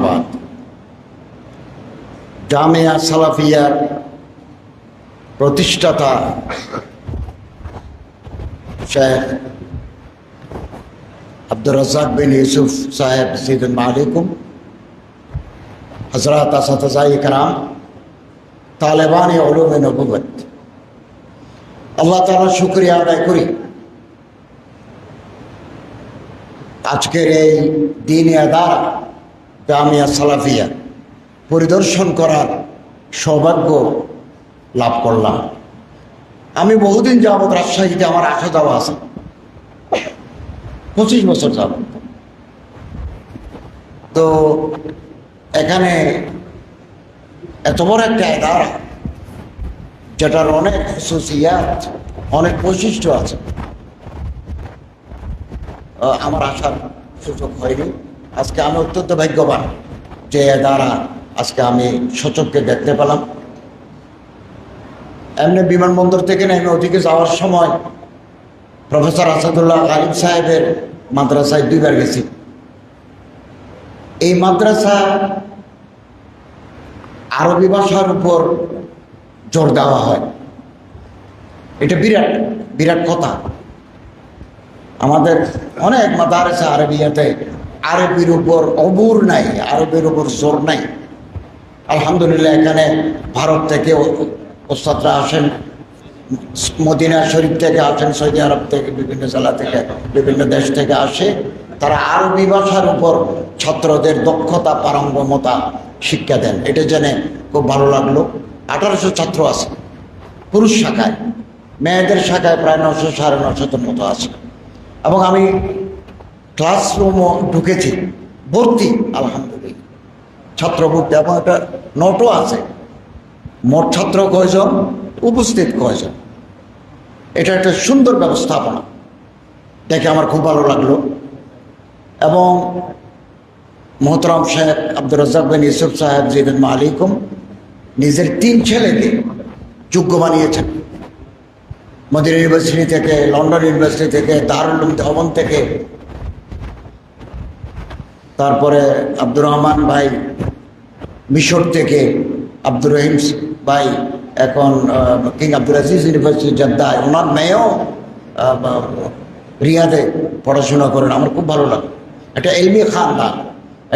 আম্মাবাদ জামিয়া সালাফিয়ার প্রতিষ্ঠাতা শেখ আব্দুর রাজাক বিন ইউসুফ সাহেব সিদুল আলাইকুম হজরত আসাতাই কারাম, তালেবান ওলুমে নবুবত আল্লাহ তালা শুক্রিয়া আদায় করি। আজকের এই দিনিয়া দ্বারা জামিয়া সালাফিয়া পরিদর্শন করার সৌভাগ্য লাভ করলাম। আমি বহুদিন যাবৎ রাজশাহীতে আমার আসা যাওয়া আছে। পঁচিশ বছর যাব তো এখানে এত বড় একটা এদারা যেটার অনেক খুশুসিয়াত অনেক বৈশিষ্ট্য আছে। আমার আসার সুযোগ হয়নি। আজকে আমি অত্যন্ত ভাগ্যবান যে দ্বারা আজকে আমি সচককে দেখতে পেলাম। এমনি বিমানবন্দর থেকে নেমে ওদিকে যাওয়ার সময় প্রফেসর আসাদুল্লাহ আলিম সাহেবের মাদ্রাসায় দুইবার গেছি। এই মাদ্রাসা আরবি ভাষার উপর জোর দেওয়া হয়। এটা বিরাট বিরাট কথা। আমাদের অনেক মাদারেসা আরবিয়াতে আরবির উপর অবুর নাই, আরবির উপর জোর নাই। আলহামদুলিল্লাহ, এখানে ভারত থেকে ওস্তাদরা আসেন, মদিনা শরীফ থেকে আসেন, সৌদি আরব থেকে, বিভিন্ন জেলা থেকে, বিভিন্ন দেশ থেকে আসে। তারা আরবি ভাষার উপর ছাত্রদের দক্ষতা, পারঙ্গমতা শিক্ষা দেন। এটা জেনে খুব ভালো লাগল। আঠারোশো ছাত্র আছে, পুরুষ শাখায়, মেয়েদের শাখায় প্রায় নশো, সাড়ে নশোর মতো আছে। এবং আমি ক্লাসরুমও ঢুকেছি। ভর্তি, আলহামদুলিল্লাহ। ছাত্র ভর্তি একটা নোটও আছে। মোট ছাত্র কয়জন? উপস্থিত কয়জন? এটা একটা সুন্দর ব্যবস্থাপনা। দেখে আমার খুব ভালো লাগল। এবং মোহতরম সাহেব আব্দুর রাজ্জাক বিন ইউসুফ সাহেব জিদিন মালিকুম, নিজের তিন ছেলেকে যোগ্য বানিয়েছেন। মদিনা ইউনিভার্সিটি থেকে, লন্ডন ইউনিভার্সিটি থেকে, দারুল থেকে তারপরে আব্দুর রহমান ভাই মিশর থেকে আব্দুর রহিম ভাই এখন কিং আব্দুল আজিজ ইউনিভার্সিটি জদ্দায়, ওনার মেয়েও রিয়াদে পড়াশোনা করেন। আমার খুব ভালো লাগল। একটা এলমি খানদান,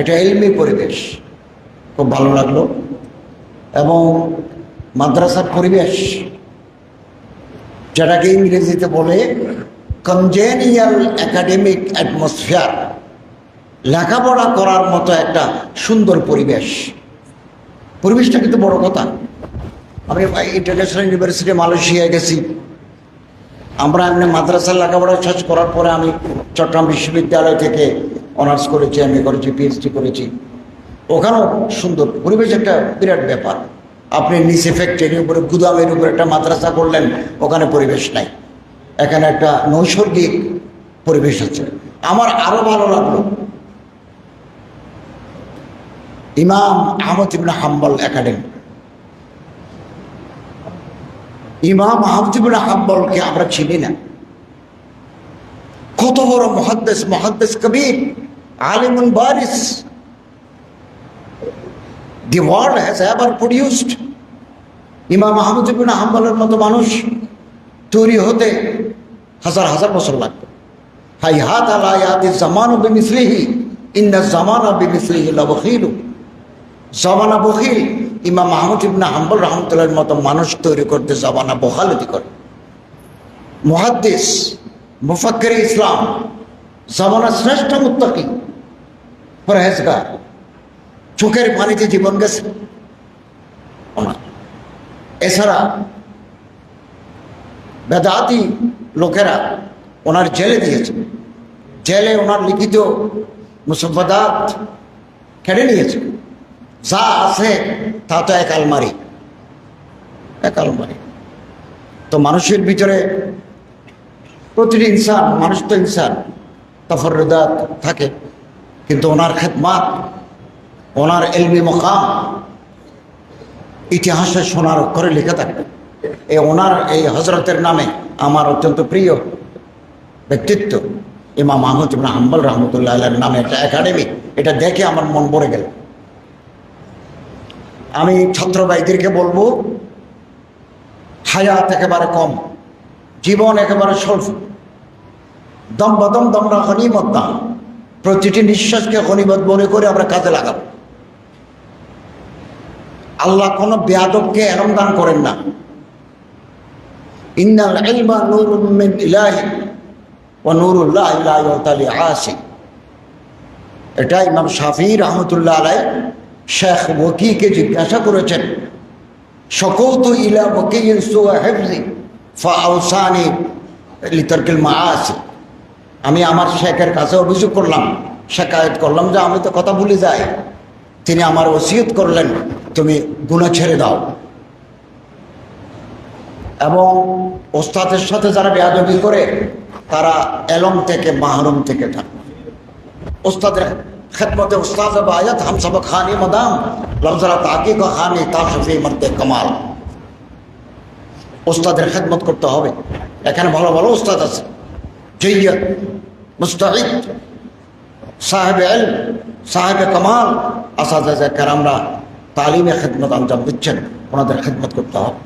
একটা এলমি পরিবেশ খুব ভালো লাগল। এবং মাদ্রাসার পরিবেশ, যেটাকে ইংরেজিতে বলে কনজেনিয়াল একাডেমিক অ্যাটমসফিয়ার লেখাপড়া করার মতো একটা সুন্দর পরিবেশ। পরিবেশটা কিন্তু বড় কথা। আমি ইন্টারন্যাশনাল ইউনিভার্সিটি মালয়েশিয়ায় গেছি। আমরা এমনি মাদ্রাসার লেখাপড়া শেষ করার পরে আমি চট্টগ্রাম বিশ্ববিদ্যালয় থেকে অনার্স করেছি, এম করেছি, পিএইচডি করেছি। ওখানেও সুন্দর পরিবেশ একটা বিরাট ব্যাপার। আপনি নিচে ফ্যাক্টরির উপরে, গুদামের উপরে একটা মাদ্রাসা করলেন, ওখানে পরিবেশ নাই। এখানে একটা নৈসর্গিক পরিবেশ আছে। আমার আরও ভালো লাগল। ইমাম আহমদ ইবনে হাম্বল একাডেমি। ইমাম আহমদ ইবনে হাম্বলকে আমরা চিনি না। কত বড় মহাদ্দেশ মহাদ্দেশ কবির আলিমুন বারিস। The world has ever produced Imam Ahmad ibn হাম্বলের মতো মানুষ তৈরি হতে হাজার হাজার বছর লাগবে। হাই হাত আলা ইয়াতি জামানু বিমিসলিহি, ইন্না জামানা বিমিসলিহি লাবখিলু জামানা বখিল ইমাম মাহমুদ ইবনা হাম্বল রহমতুল্লাহর মতো মানুষ তৈরি করতে জামানা বখালতি করে। মুহাদ্দিস মুফাক্কির ইসলাম জামানা শ্রেষ্ঠ মুত্তাকি, পরহেজগার, চোখের পানিতে জীবন গেছে। এছাড়া বেদাতি লোকেরা ওনার জেলে দিয়েছে। জেলে ওনার লিখিত মুসফাদাত কেড়ে নিয়েছে। যা আছে তা তো এক আলমারি। এক আলমারি। তো মানুষের ভিতরে প্রতিটি ইনসান, মানুষ তো ইনসান তফরদাত থাকে। কিন্তু ওনার খেদমাত, ওনার এলমি মকাম ইতিহাসে সোনার করে লেখা থাকবে। এই ওনার, এই হজরতের নামে আমার অত্যন্ত প্রিয় ব্যক্তিত্ব ইমাম আহমদ ইবনা হাম্বল রহমতুল্লাহ নামে একটা একাডেমি। এটা দেখে আমার মন ভরে গেল। আমি ছাত্র ভাইদেরকে বলব, হায়াত একেবারে কম, জীবন একেবারে স্বল্প। দম বদম দমরা গনিমত দাম প্রতিটি নিঃশ্বাসকে গনিমত মনে করে আমরা কাজে লাগাবো। আল্লাহ কোনো বেয়াদবকে এরম দান করেন না। ইন্নাল ইলমা নূরুম এটা ইমাম শাফি রহমতুল্লাহ আলাই শেখ ওকিকে জিজ্ঞাসা করেছেন সকৌত ইলা ওকিল সুয়া হেফজি ফাউসানি লিতর্কিল মাআসি। আমি আমার শেখের কাছে অভিযোগ করলাম, শেখায়ত করলাম যে আমি তো কথা ভুলে যাই। তিনি আমার ওসিয়ত করলেন, তুমি গুণা ছেড়ে দাও। এবং ওস্তাদের সাথে যারা বেয়াদবি করে, তারা এলম থেকে, মাহরুম থেকে থাকে। ওস্তাদের খেদমতে উস্তাদ বায়াত হাম সব খানি মদাম লফজরা তাকি কা খানি তা শফি মর্দে কামাল ওস্তাদের খেদমত করতে হবে এখানে ভালো ভালো ওস্তাদ আছে জৈয়দ মুস্তাহিদ সাহেব এল সাহেব কামাল আসাদা কারামরা তালিমে খেদমত আঞ্জাম দিচ্ছেন ওনাদের খেদমত করতে হবে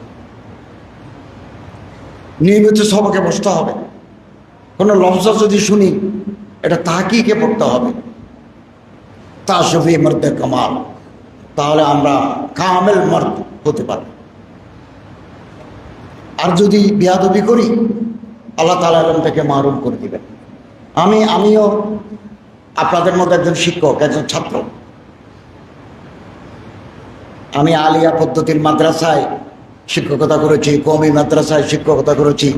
নিয়মিত সবকে বসতে হবে কোনো লফজ যদি শুনি এটা তাহাকিকে পড়তে হবে তা শফি মর্দে কামাল। তাহলে আমরা কামেল মর্দ হতে পারব আর যদি বিয়াদবি করি, আল্লাহ তালা আলম থেকে মারুম করে দিবেন। আমি, আমিও আপনাদের মধ্যে একজন শিক্ষক, একজন ছাত্র। আমি আলিয়া পদ্ধতির মাদ্রাসায় শিক্ষকতা করেছি কমি মাদ্রাসায় শিক্ষকতা করেছি,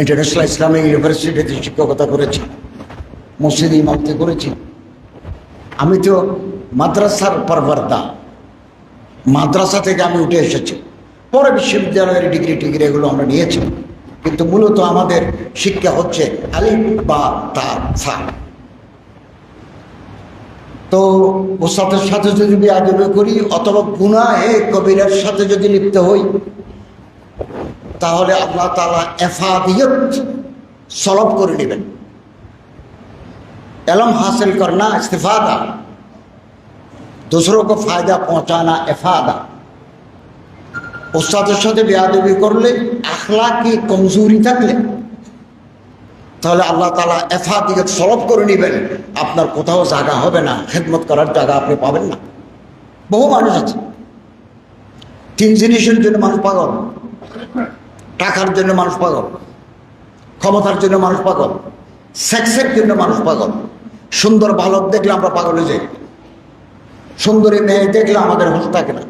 ইন্টারন্যাশনাল ইসলামিক ইউনিভার্সিটিতে শিক্ষকতা করেছি, মসজিদ ইমামতি করেছি। আমি তো মাদ্রাসার পরবর্দা মাদ্রাসা থেকে আমি উঠে এসেছি। পরে বিশ্ববিদ্যালয়ের ডিগ্রি টিগ্রি এগুলো আমরা নিয়েছি। কিন্তু মূলত আমাদের শিক্ষা হচ্ছে আলিফ বা তা সা। তো ওসাদের সাথে যদি বিয়াদবি করি অথবা গুনাহে কবিরের সাথে যদি লিপ্ত হই, তাহলে আল্লাহ তালা এফাদিয়ত সলভ করে নেবেন। एलम हासिल करना इस्तीफादा दूसरों को फायदा पहुंचाना इफादा উস্তাদের সাথে বেয়াদবি করলে আখলাকি কমজোরি থাকলে তাহলে আল্লাহ তালা এফাদিয়ত সলভ করে নেবেন আপনার কোথাও জায়গা হবে না খেদমত করার জায়গা আপনি পাবেন না বহু মানুষ আছে তিন জিনিসের জন্য মানুষ পাগল টাকার জন্য মানুষ পাগল ক্ষমতার জন্য মানুষ পাগল সেক্সের জন্য মানুষ পাগল। সুন্দর বালক দেখলে আমরা পাগল হয়ে যাই। সুন্দরী মেয়ে দেখলে আমাদের হোস থাকে না।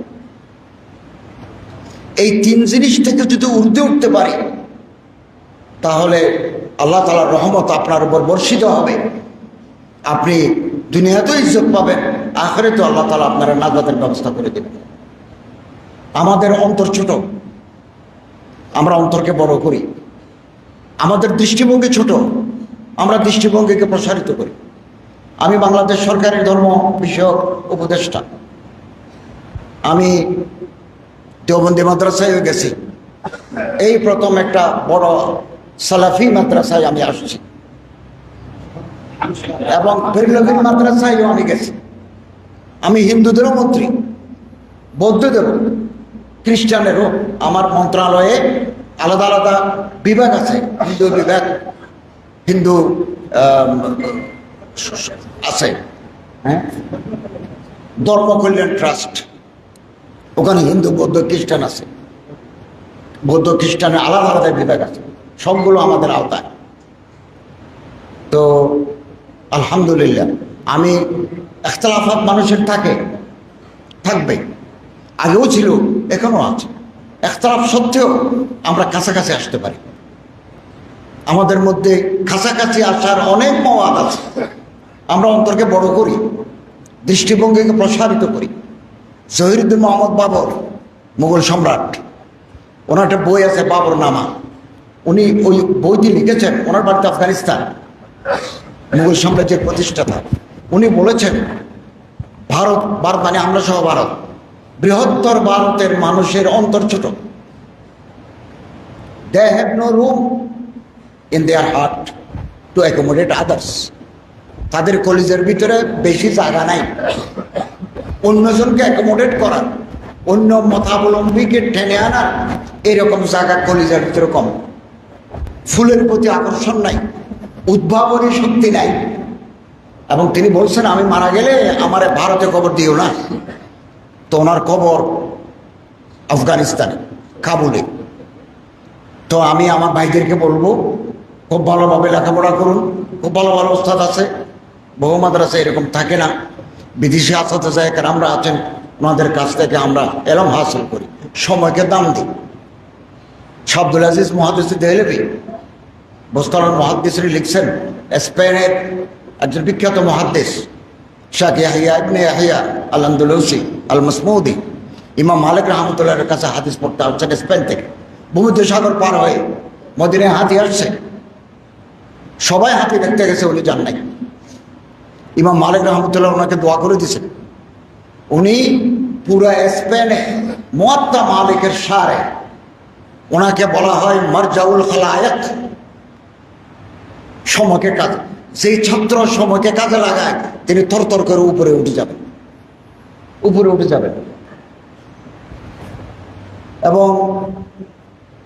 এই তিন জিনিস থেকে যদি উর্ধে উঠতে পারি, তাহলে আল্লাহ তালার রহমত আপনার উপর বর্ষিত হবে। আপনি দুনিয়াতেও ইজ্জত পাবেন আখরে তো আল্লাহ তালা আপনারা নাজাদের ব্যবস্থা করে দেবেন। আমাদের অন্তর ছোট। আমরা অন্তরকে বড় করি। আমাদের দৃষ্টিভঙ্গি ছোট। আমরা দৃষ্টিভঙ্গিকে প্রসারিত করি। আমি বাংলাদেশ সরকারের ধর্ম বিষয়ক উপদেষ্টা। আমি দেওবন্দি মাদ্রাসায় গেছি। এই প্রথম একটা বড় সালাফি মাদ্রাসায় আমি আসছি। এবং বেরলভীর মাদ্রাসায়ও আমি গেছি। আমি হিন্দুদেরও মন্ত্রী, বৌদ্ধদেরও, খ্রিস্টানেরও। আমার মন্ত্রণালয়ে আলাদা আলাদা বিভাগ আছে, হিন্দু বিভাগ। হিন্দু আছে হ্যাঁ? ধর্ম কল্যাণ ট্রাস্ট, ওখানে হিন্দু, বৌদ্ধ, খ্রিস্টান আছে। বৌদ্ধ, খ্রিস্টানের আলাদা আলাদা বিভাগ আছে, সবগুলো আমাদের আওতায়। তো, আলহামদুলিল্লাহ, আমি একতলাফাত মানুষের থাকে থাকবে আগেও ছিল, এখনও আছে। একতলাফ সত্ত্বেও আমরা কাছাকাছি আসতে পারি। আমাদের মধ্যে কাছাকাছি আসার অনেক মওয়াদ আছে। আমরা অন্তরকে বড় করি, দৃষ্টিভঙ্গিকে প্রসারিত করি। জহিরুদ্দিন মোহাম্মদ বাবর, মুঘল সম্রাট, ওনার একটা বই আছে বাবর নামা। উনি ওই বইটি লিখেছেন, ওনার বাড়িতে আফগানিস্তান, মুঘল সাম্রাজ্যের প্রতিষ্ঠাতা। উনি বলেছেন, ভারত ভারত মানে আমরা সহ ভারত। বৃহত্তর ভারতের মানুষের অন্তর ছোট। They have no room in their heart to accommodate others তাদের কলেজের ভিতরে বেশি জায়গা নাই। অন্যজনকে অ্যাকোমোডেট করার, অন্য মতাবলম্বীকে টেনে আনার এরকম জায়গা কলিজার ভিতরে কম। ফুলের প্রতি আকর্ষণ নাই, উদ্ভাবনী শক্তি নাই। এবং তিনি বলছেন, আমি মারা গেলে আমার ভারতে কবর দিও না। তো ওনার কবর আফগানিস্তানে, কাবুলে। তো আমি আমার ভাইদেরকে বলব খুব ভালোভাবে লেখাপড়া করুন। খুব ভালো ভালো ওস্তাদ আছে। বহু মাদ্রাসা এরকম থাকে না। বিদেশি আসাতে যায় আমরা আছেন, ওনাদের কাছ থেকে আমরা এরম হাসিল করি। সময়কে দাম দিই। শাব্দুল আজিজ মহাদিস দেহলেবি বোস্তালার মহাদ্দেশরি লিখছেন, স্পেনের একজন বিখ্যাত মহাদ্দেশ শাহ ইয়াহিয়া ইবনে ইয়াহিয়া আল আন্দুলৌসি আল মাসমুদি ইমাম মালিক রহমতুল্লাহের কাছে হাদিস পড়তে হচ্ছেন স্পেন থেকে। ভূমধ্য সাগর পার হয়ে মদিনায় হাতি আসছে। সবাই হাতে দেখতে গেছে উনি যান নাই। ইমাম মালিক রহমতুল্লাহ ওনাকে দোয়া করে দিয়েছেন। উনি পুরো স্পেনে মোয়াত্তা মালিকের সারে ওনাকে বলা হয় মারজাউল খালায়াত সময়কে কাজ যেই ছাত্র সময়কে কাজে লাগায়, তিনি থরথর করে উপরে উঠে যাবেন। উপরে উঠে যাবেন। এবং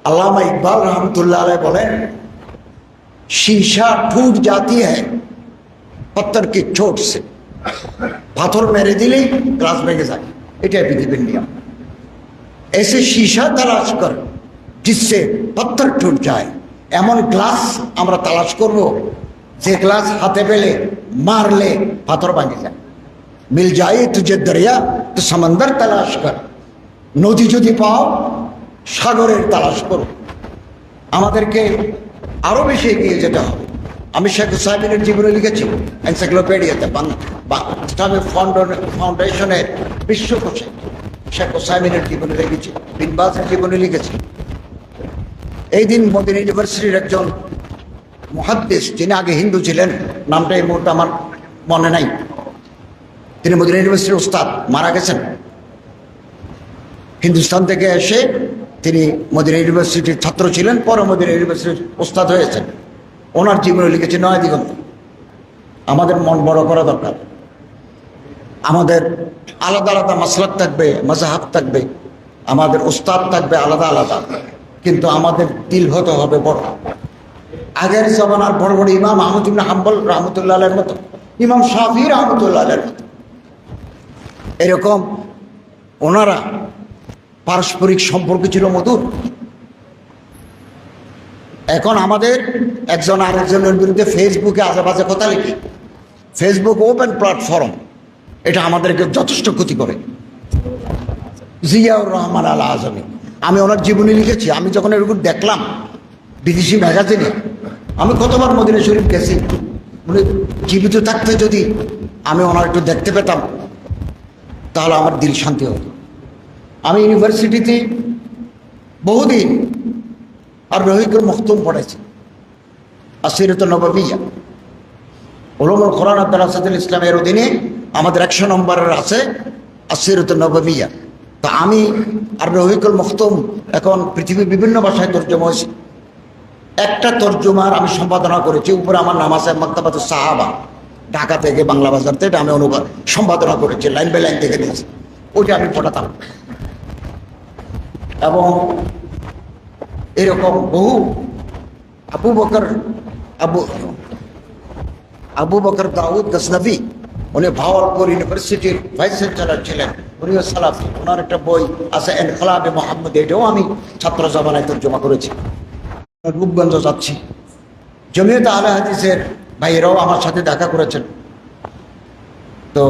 আল্লামা ইকবাল রহমতুল্লাহ বলেন शीशा टूट जाती है पत्थर की चोट से পাথর মেরে দিলেই গ্লাস ভেঙে যায় এটাই পৃথিবীর নিয়ম এসে শীশা তালাশ কর জিসে পত্থর টুট যায় এমন গ্লাস আমরা তালাশ করব যে গ্লাস হাতে পেলে মারলে পাথর ভাঙে যায় মিল যায় তুঝে দরিয়া তো সমন্দর তালাশ কর নদী যদি পাও সাগরের তালাশ করো আমাদেরকে আরও বেশি এগিয়ে যেতে হবে। আমি শেখ সাহেবের জীবনে লিখেছি এনসাইক্লোপিডিয়াতে ইসলামিক ফাউন্ডেশনের বিশ্বকোষে শেখ সাহেবের জীবনে লিখেছি বিনবাসের জীবনে লিখেছি। এই দিন মোদিন ইউনিভার্সিটির একজন মহাদ্দেশ, যিনি আগে হিন্দু ছিলেন, নামটা এই মুহূর্তে আমার মনে নাই। তিনি মদিনা ইউনিভার্সিটির উস্তাদ মারা গেছেন। হিন্দুস্তান থেকে এসে তিনি মদিনা ইউনিভার্সিটির ছাত্র ছিলেন, পরে মদিনা ইউনিভার্সিটির ওস্তাদ হয়েছেন। ওনার জীবনে লিখেছে নয় দিগন্ত। আমাদের মন বড় করা দরকার। আমাদের আলাদা আলাদা মাসলাক থাকবে মজাহাব থাকবে, আমাদের ওস্তাদ থাকবে আলাদা আলাদা। কিন্তু আমাদের দিল হতে হবে বড়। আগের জমানার বড় বড় ইমাম আহমদুল্লাহ হাম্বল রহমতুল্লাহ আলের মতো, ইমাম শাহি রহমতুল্লাহ আলের মতো। এরকম ওনারা পারস্পরিক সম্পর্ক ছিল মধুর এখন আমাদের একজন আরেকজনের বিরুদ্ধে ফেসবুকে আজেবাজে কথা লিখি। ফেসবুক ওপেন প্ল্যাটফর্ম এটা আমাদেরকে যথেষ্ট ক্ষতি করে। জিয়াউর রহমান আল আজমি আমি ওনার জীবনী লিখেছি, আমি যখন এরকম দেখলাম বিদেশি ম্যাগাজিনে, আমি কতবার মদিনা শরীফ গেছি, উনি জীবিত থাকতে যদি আমি ওনার একটু দেখতে পেতাম, তাহলে আমার দিল শান্তি হতো। আমি ইউনিভার্সিটিতে বহুদিন আর রহিকুর মখতুম পড়েছি আসিরত নবাবিয়া। ওলমুল কোরআন আব্দুল আসাদুল ইসলামের অধীনে আমাদের একশো নম্বরের আছে আসিরত নবাবিয়া। তা আমি আর রহিকুল মখতুম এখন পৃথিবীর বিভিন্ন ভাষায় তর্জমা হয়েছি। একটা তর্জমার আমি সম্পাদনা করেছি, উপরে আমার নাম আছে মক্তাবাদ সাহাবা। ঢাকা থেকে বাংলা বাজার থেকে আমি অনুবাদ সম্পাদনা করেছি, লাইন বাই লাইন থেকে দিয়েছি ওইটা আমি পড়াতাম। এবং এরকম বহু আবু বকর, আবু আবু বকর দাউদ গসনবী উনি ভাওয়ালপুর ইউনিভার্সিটির ভাইস চ্যান্সেলার ছিলেন। উনিও সালাফি, ওনার একটা বই আছে এনকলাবে মোহাম্মদ, এটাও আমি ছাত্র জমানায় তর্জমা করেছি। রূপগঞ্জ যাচ্ছি। জমিয়ত আলা হাদিসের ভাইয়েরাও আমার সাথে দেখা করেছেন। তো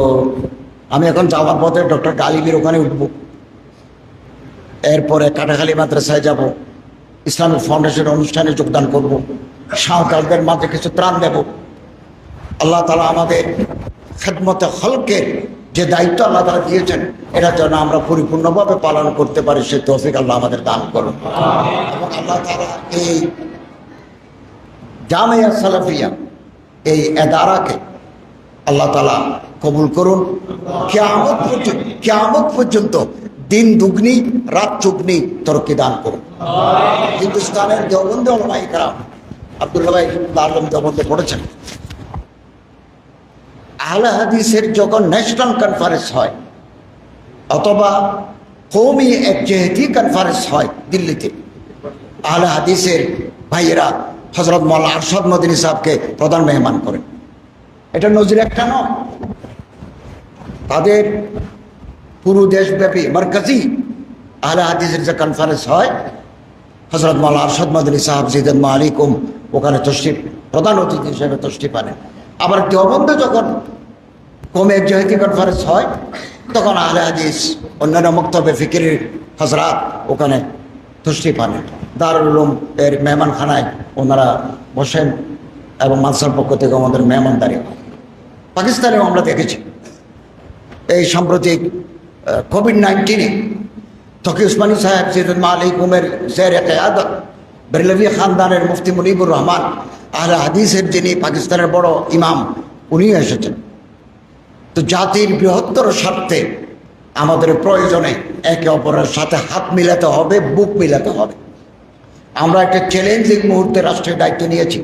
আমি এখন যাওয়ার পথে ডক্টর গালিবির ওখানে উঠবো। এরপরে কাটাখালী মাদ্রাসায় যাব, ইসলামিক ফাউন্ডেশনের অনুষ্ঠানে যোগদান করব, সাঁওতালদের মাঝে কিছু ত্রাণ দেব। আল্লাহ তালা আমাদের খেদমতে হলকের যে দায়িত্ব আল্লাহ তালা দিয়েছেন এটা যেন আমরা পরিপূর্ণভাবে পালন করতে পারি, সে তৌফিক আল্লাহ আমাদের দান করুন। এবং আল্লাহ তালা এই জামিয়া সালাফিয়া, এই এদারাকে আল্লাহ তালা কবুল করুন। কেয়ামত পর্যন্ত কেয়ামত পর্যন্ত দিন দুগ্নি, রাত চুগ্নি তরকি দান করুন। হিন্দুস্তানের দেওবন্দে আবদুল্লাহ ভাই আলম দেওবন্দে পড়েছেন। আহলে হাদিসের যখন ন্যাশনাল কনফারেন্স হয়, অথবা কৌমি এক জেহেদি কনফারেন্স হয় দিল্লিতে, আহলে হাদিসের ভাইয়েরা হজরত মোল্লা আরশদ মদিনী সাহেবকে প্রধান মেহমান করেন। এটা নজির একটা নয়। তাদের পুরো দেশব্যাপী, মার্কাজি, আহলে হাদিসের যে কনফারেন্স হয় হজরত মাল্লা আরশাদ মদিনী সাহাব জিদেন মালিকুম, ওখানে তষ্টি প্রধান অতিথি হিসেবে তষ্টি পানে আবার দেওবন্দে যখন কমে জহিতি কনফারেন্স হয়, তখন আহলে হাদিস, অন্যান্য মক্তব্যে ফিকিরের হজরাত ওখানে তুষ্টি পান দারুল উলুম এর মেহমানখানায় ওনারা বসেন এবং মানসার পক্ষ থেকে আমাদের মেহমানদারি পাকিস্তানেও আমরা দেখেছি। এই সাম্প্রতিক কোভিড নাইন্টিনে তকি উসমানী সাহেব সৈয়দ মালিক উমের জের কেয়াদত, বেরলভি খানদানের মুফতি মুনিবুর রহমান, আহলে হাদিসের যিনি পাকিস্তানের বড় ইমাম, উনিও এসেছেন। তো জাতির বৃহত্তর স্বার্থে আমাদের প্রয়োজনে একে অপরের সাথে হাত মিলাতে হবে, বুক মিলাতে হবে। আমরা একটা চ্যালেঞ্জিং মুহূর্তে রাষ্ট্রের দায়িত্ব নিয়েছি।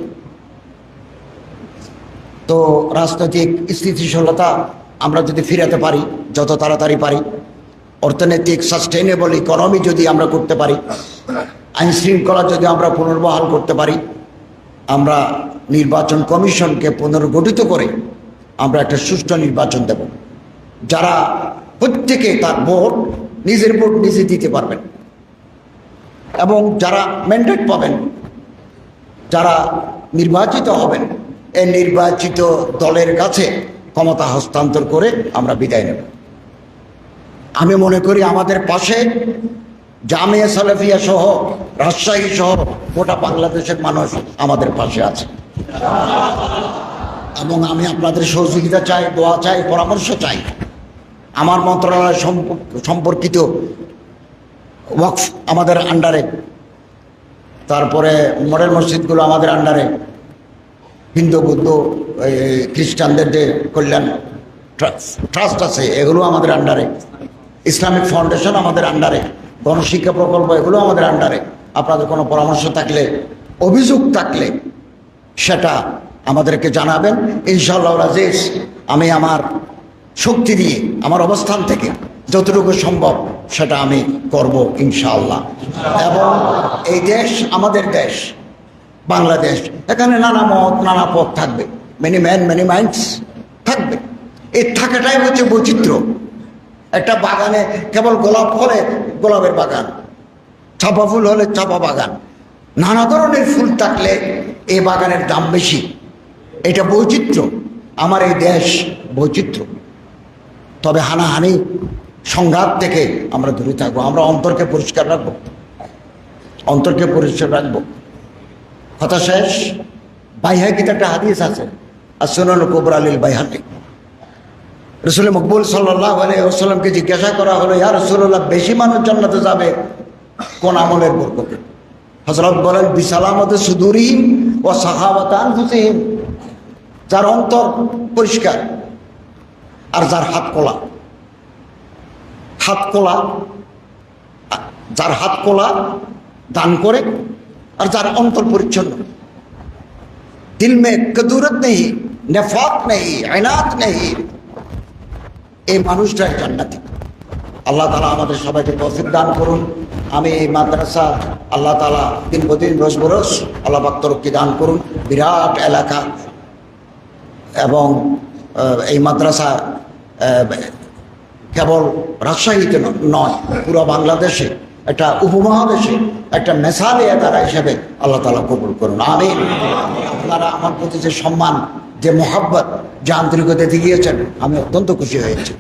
তো রাজনৈতিক স্থিতিশীলতা আমরা যদি ফিরাতে পারি, যত তাড়াতাড়ি পারি, অর্থনৈতিক সাস্টেনেবল ইকোনমি যদি আমরা করতে পারি, আইন শৃঙ্খলা যদি আমরা পুনর্বহাল করতে পারি, আমরা নির্বাচন কমিশনকে পুনর্গঠিত করে আমরা একটা সুষ্ঠু নির্বাচন দেব। যারা প্রত্যেকে তার ভোট নিজের ভোট নিজে দিতে পারবেন। এবং যারা ম্যান্ডেট পাবেন, যারা নির্বাচিত হবেন, এই নির্বাচিত দলের কাছে ক্ষমতা হস্তান্তর করে আমরা বিদায় নেব। আমি মনে করি আমাদের পাশে জামিয়া সালেফিয়া সহ, রাজশাহী সহ গোটা বাংলাদেশের মানুষ আমাদের পাশে আছে। এবং আমি আপনাদের সহযোগিতা চাই, দোয়া চাই, পরামর্শ চাই। আমার মন্ত্রণালয় সম্প- সম্পর্কিত ওয়াকফ আমাদের আন্ডারে তারপরে মডেল মসজিদগুলো আমাদের আন্ডারে হিন্দু, বৌদ্ধ খ্রিস্টানদের যে কল্যাণ ট্রাস্ট আছে, এগুলো আমাদের আন্ডারে ইসলামিক ফাউন্ডেশন আমাদের আন্ডারে গণশিক্ষা প্রকল্প, এগুলো আমাদের আন্ডারে আপনাদের কোনো পরামর্শ থাকলে, অভিযোগ থাকলে, সেটা আমাদেরকে জানাবেন। ইনশাআল্লাহ রাজেশ, আমি আমার শক্তি দিয়ে, আমার অবস্থান থেকে যতটুকু সম্ভব সেটা আমি করব ইনশাআল্লাহ। এবং এই দেশ আমাদের দেশ। বাংলাদেশ। এখানে নানা মত, নানা পথ থাকবে। মেনি ম্যান মেনি মাইন্ডস থাকবে। এই থাকাটাই হচ্ছে বৈচিত্র্য। একটা বাগানে কেবল গোলাপ হলে গোলাপের বাগান, চাপা ফুল হলে চাপা বাগান। নানা ধরনের ফুল থাকলে এই বাগানের দাম বেশি। এটা বৈচিত্র্য। আমার এই দেশ বৈচিত্র্য। তবে হানাহানি সংঘাত থেকে আমরা দূরে থাকব। আমরা অন্তরকে পরিষ্কার রাখব। অন্তরকে পরিষ্কার রাখব। কথা শেষ? বাইহাকিতে একটা হাদিস আছে। আর সোনাল কোবর আলীল বাইহাকি। রসুল মকবুল সাল্লাহ আলাইসাল্লামকে জিজ্ঞাসা করা হলো, ইয়া রসুল্লাহ বেশি মানুষ জান্নাতে যাবে কোন আমলের বরকতে? হজরত বলেন বিশালামতে সুদূরহীন ও সাহাবাতান হুসিহীন যার অন্তর পরিষ্কার আর যার হাত কোলা হাত কোলা যার হাত কোলা দান করে আর যার অন্তর পরিচ্ছন্ন। দিল মে কদুরত নেই, নেফাক নেই, আইনাত নেই। এই মানুষটাই জান্নাতি। আল্লাহ তালা আমাদের সবাইকে তৌফিক দান করুন। আমি এই মাদ্রাসা আল্লাহ তালা দিন প্রতিদিন রোজ বরস আল্লাহ বাক্তরক্কি দান করুন। বিরাট এলাকা। এবং এই মাদ্রাসা কেবল রাজশাহীতে নয়, পুরো বাংলাদেশে একটা উপমহাদেশে, একটা মেসালে তারা হিসেবে আল্লাহ তালা কবুল করুন। আমি আপনারা আমার প্রতি যে সম্মান, যে মোহাব্বত, যে আন্তরিকতা দিয়েছেন আমি অত্যন্ত খুশি হয়েছি।